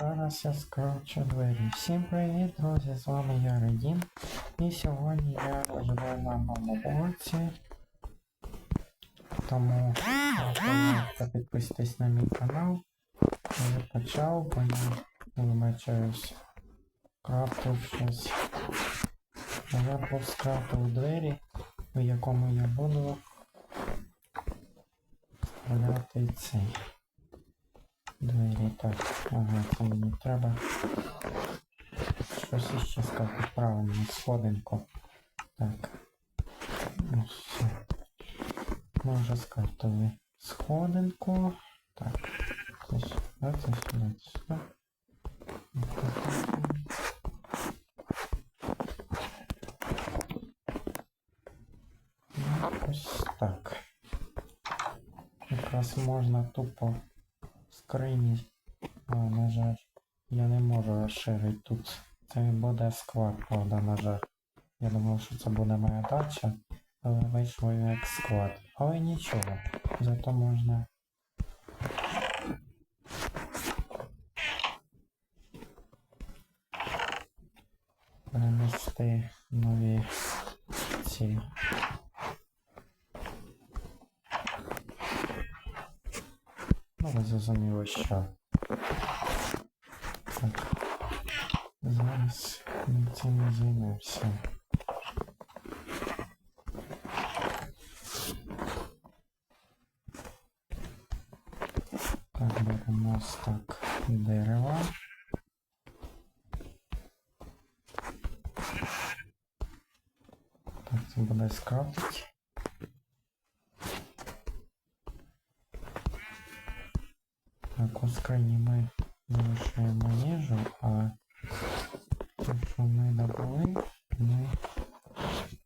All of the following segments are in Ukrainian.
Зараз я скручу двері. Всім привіт, друзі! З вами я Радім. І сьогодні я живу на новому. Тому підписуйтесь на мій канал. Я почав, бо я вибачаюсь. Крафтив щось. Я був скрафтив двері, в якому я буду вставляти цей. Двері, так, ага, це мені треба. Щось іще сказати правильно, сходинку. Так. Ну все. Ми вже скартові сходинку. Так. Це сюди, це сюди, Ось так. Якраз можна тупо скрині. На жаль, я не можу розширити тут. Це буде склад, правда, на жаль. Я думав, що це буде моя дача, але вийшло як склад. Але нічого, зато можна. Перенести нові ці. Ну, ви зрозуміли, що. Так. Зараз ми цим і займемося. Так, беремо стак дерева. Так, це буде скрафтить. Так, у скрині ми залишаємо їжу, а те, що ми добули, ми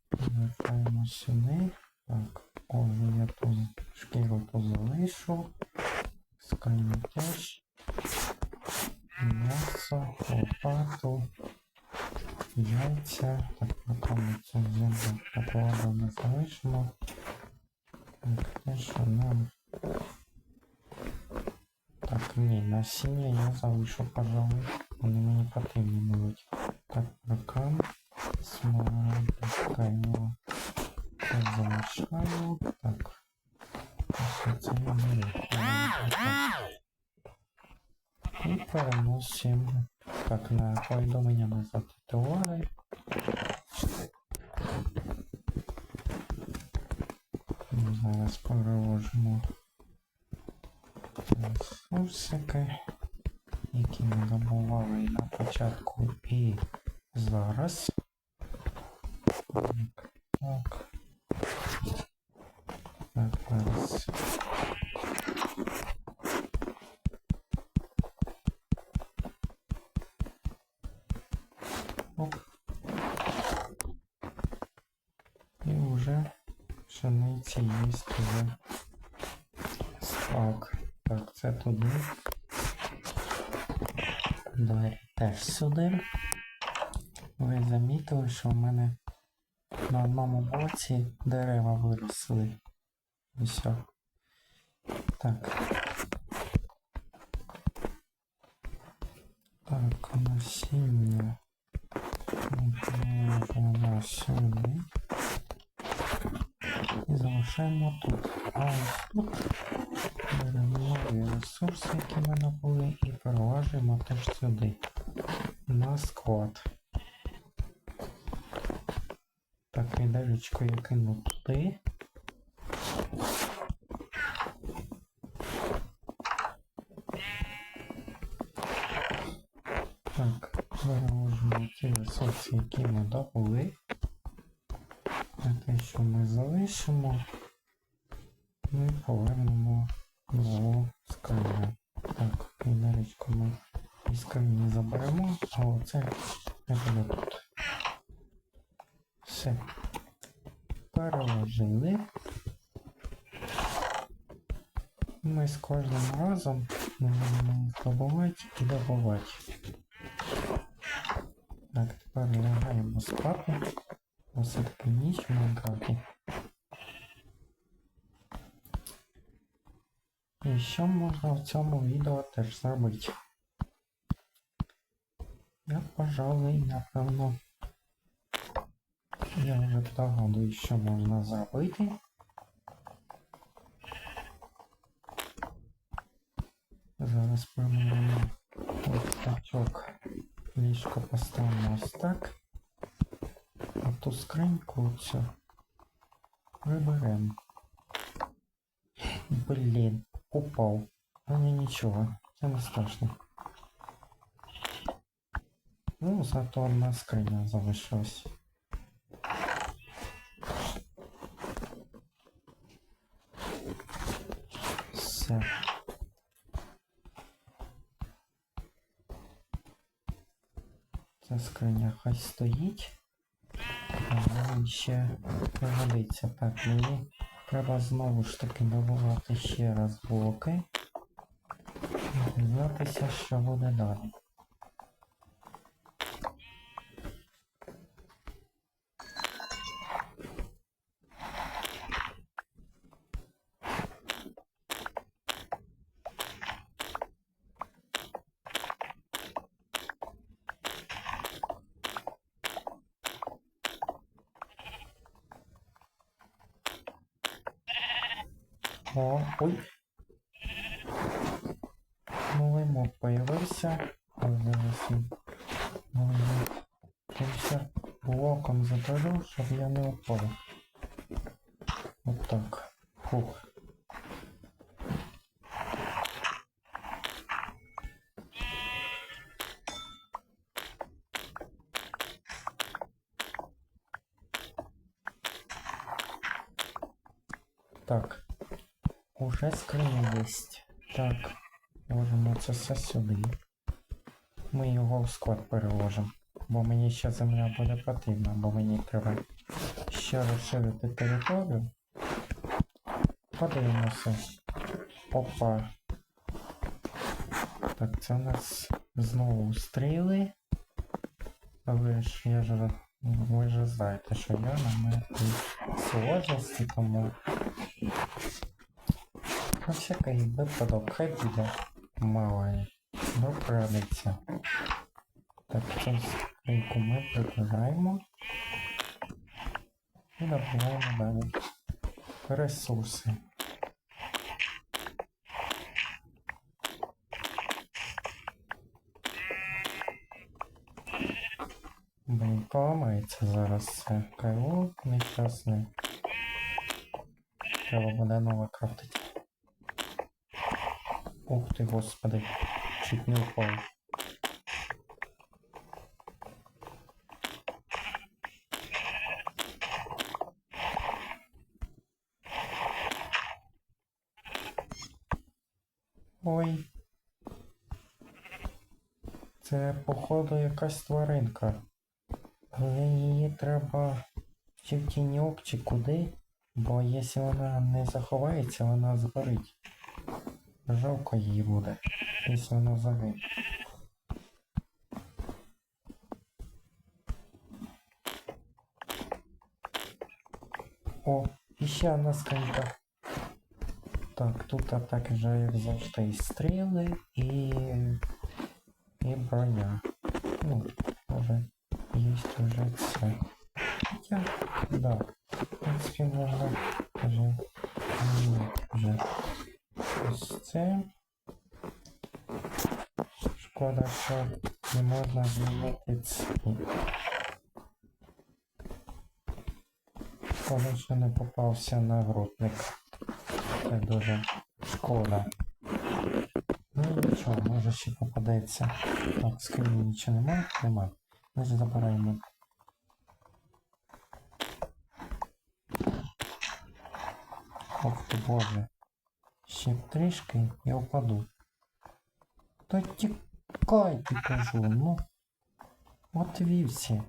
повертаємо сюди. Так, кожу я тут шкіру тут залишу. Скрині теж. М'ясо, лопату, яйця. Так, потім цю землю покладу не залишимо. Так, те, що нам так, ні, насіння я залишу, пожалуй. Вони мені потрібні будуть. Так, рукам. Смаркаємо. Так, залишаю. Так. Ось це я беру. І переносимо. Так, на повідомлення назад товари. Зараз переложимо ресурсики, які ми добували на початку і зараз. Так, так. Так, зараз. Оп. І вже пшениці є вже стак. Так, це туди. Двері теж сюди. Ви замітили, що в мене на одному боці дерева виросли. Все. Так. Так, насіння. Можемо сюди. І залишаємо тут. А ось тут беремо ресурси, які в мене були, і переложуємо теж сюди. На склад. Так, відеречко я кину туди. Так, переложимо ті ресурси, які ми добули. А те, що ми залишимо, ми повернемо нову скриню. Так, відеречко ми із скрині заберемо, а оце не буде тут. Все. Переложили. Ми з кожним разом будемо добувати і добувати. Так, тепер лягаємо спати. Все-таки ніч в Майнкрафті. І що можна в цьому відео теж зробити? Я, пожалуй, напевно. Я вже догадую, що можна зробити. Зараз промінимо ось тачок. Ліжко поставимо ось так. А ту скриньку цю приберемо. Блін, упав. Але нічого, це не страшно. Ну, зато одна скриня залишилась. Хай стоїть. Він ще пригодиться. Так, мені треба знову ж таки добувати ще раз блоки. Дізнатися, що буде далі. Моб появився. Ой, зараз він. Моб. Тимся блоком заберу, щоб я не упав. От так. Фух. Так. Уже скриня єсть. Так. Ложимо це все сюди. Ми його в склад переложимо. Бо мені ще земля буде потрібна, бо мені треба ще розширити територію. Подивимося. Опа. Так, це у нас знову стріли. Ви ж я ж ви ж знаєте, що я на мертвій сложності, тому на всякий випадок хай буде мало ли. Доправиться. Так, цю скриньку ми прибираємо. І набираємо далі. Ресурси. Блін, поламається зараз це. Кайло нещасне. Треба буде нове крафтити. Ух ти, господи. Чуть не упав. Ой. Це, походу, якась тваринка. Але її треба чи в тіньок, чи куди. Бо якщо вона не заховається, вона згорить. Жалко її буде, якщо вона загине. О, іще одна скринька. Так, тут так же, як завжди, і стріли і. і броня. Ну, вже є вже все. Хоча, да. В принципі, можна це. Шкода, що не можна змінити ці. Шкода, що не попався нагрудник. Це дуже шкода. Ну нічого, може ще попадеться. Так, скрині нічого немає? Нема. Ми ж забираємо. Ох ти боже. Ще трішки я впаду. Та тікай, ти кажу, ну. От вівсі.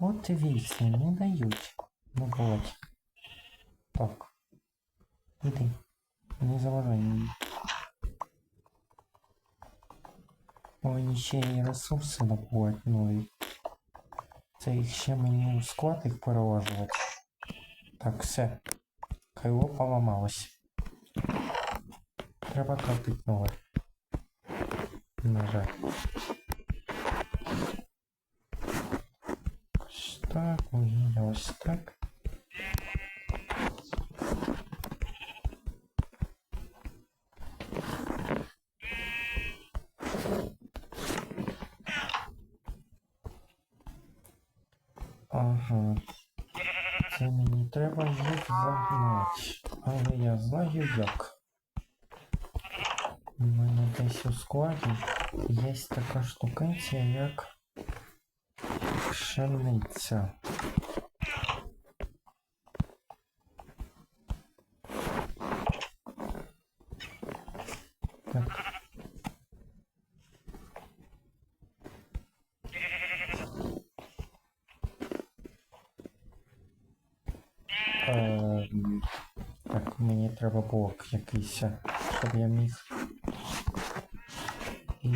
От вівсі, не дають. Ну вот. Так. Іди. Не заважай мені. Ой, ще й ресурси добувати нові. Це їх ще мені склад їх переложувати. Так, все. Кайло поламалось. Треба крафтити нове. На жаль. Ось так, ось так. загнати. Але я знаю як. У мене десь у складі є така штукенція, як пшениця. Якийсь, щоб я міг. І...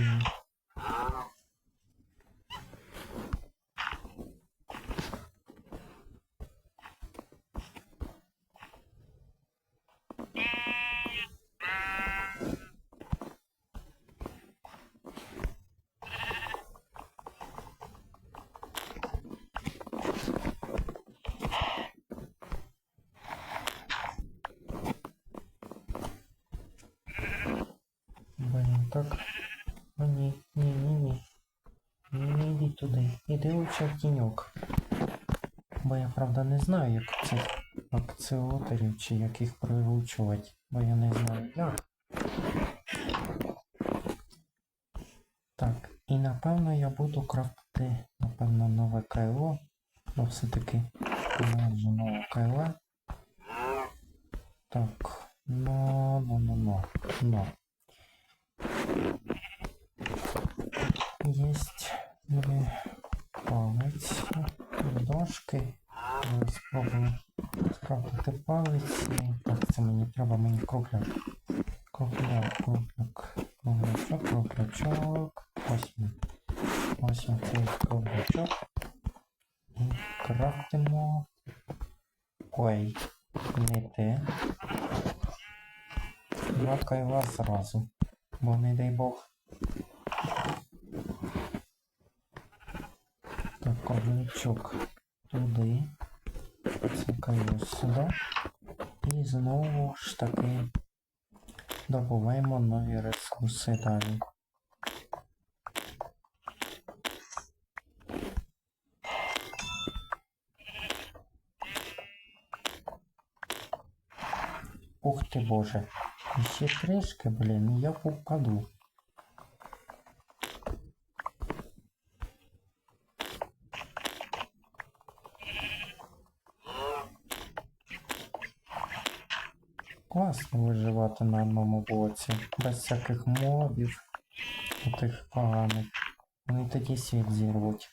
Блін, так. О, ні, ні, ні, не йди туди. Іди в тіньок. Бо я правда не знаю, як цих акціотерів чи як їх приручувати. Бо я не знаю як. Так, і напевно я буду крафтити, напевно, нове кайло. Бо все-таки майже нове кайло. Так, ну, ну, ну, ну, ну. Есть две палиці, дошки. Спробую скрафтити палиці. Так, це мені треба, мені кругляк. Кругляк, кругляк, круглячок, круглячок. Ось він. Ось він цей круглячок. І крафтимо. Ой, не те. Два кайла зразу. Бо не дай Бог. Ковальчук туди. Цикаю сюди. І знову ж таки добуваємо нові ресурси далі. Ух ти боже. Ще трішки, блін, я попаду. Виживати на одному блоці, без всяких мобів, тих поганих. Вони тоді світ зірвуть.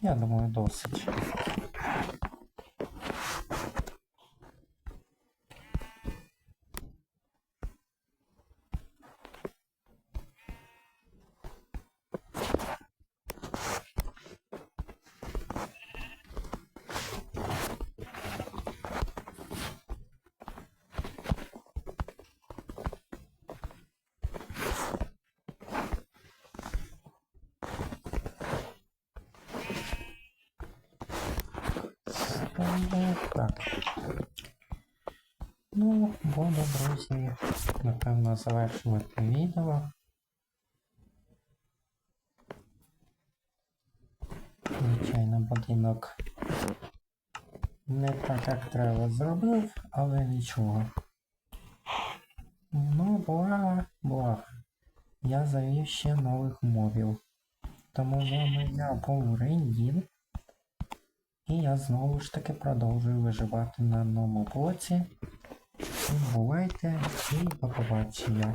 Я думаю, досить. Так. Ну, буду, друзі, напевно, завершувати відео. Звичайно, будинок не так, як треба зробив, але нічого. Ну, блага, блага. Я завів ще нових мобів. Тому з вами я був Рендін. І я знову ж таки продовжую виживати на новому блоці. Бувайте і до побачення.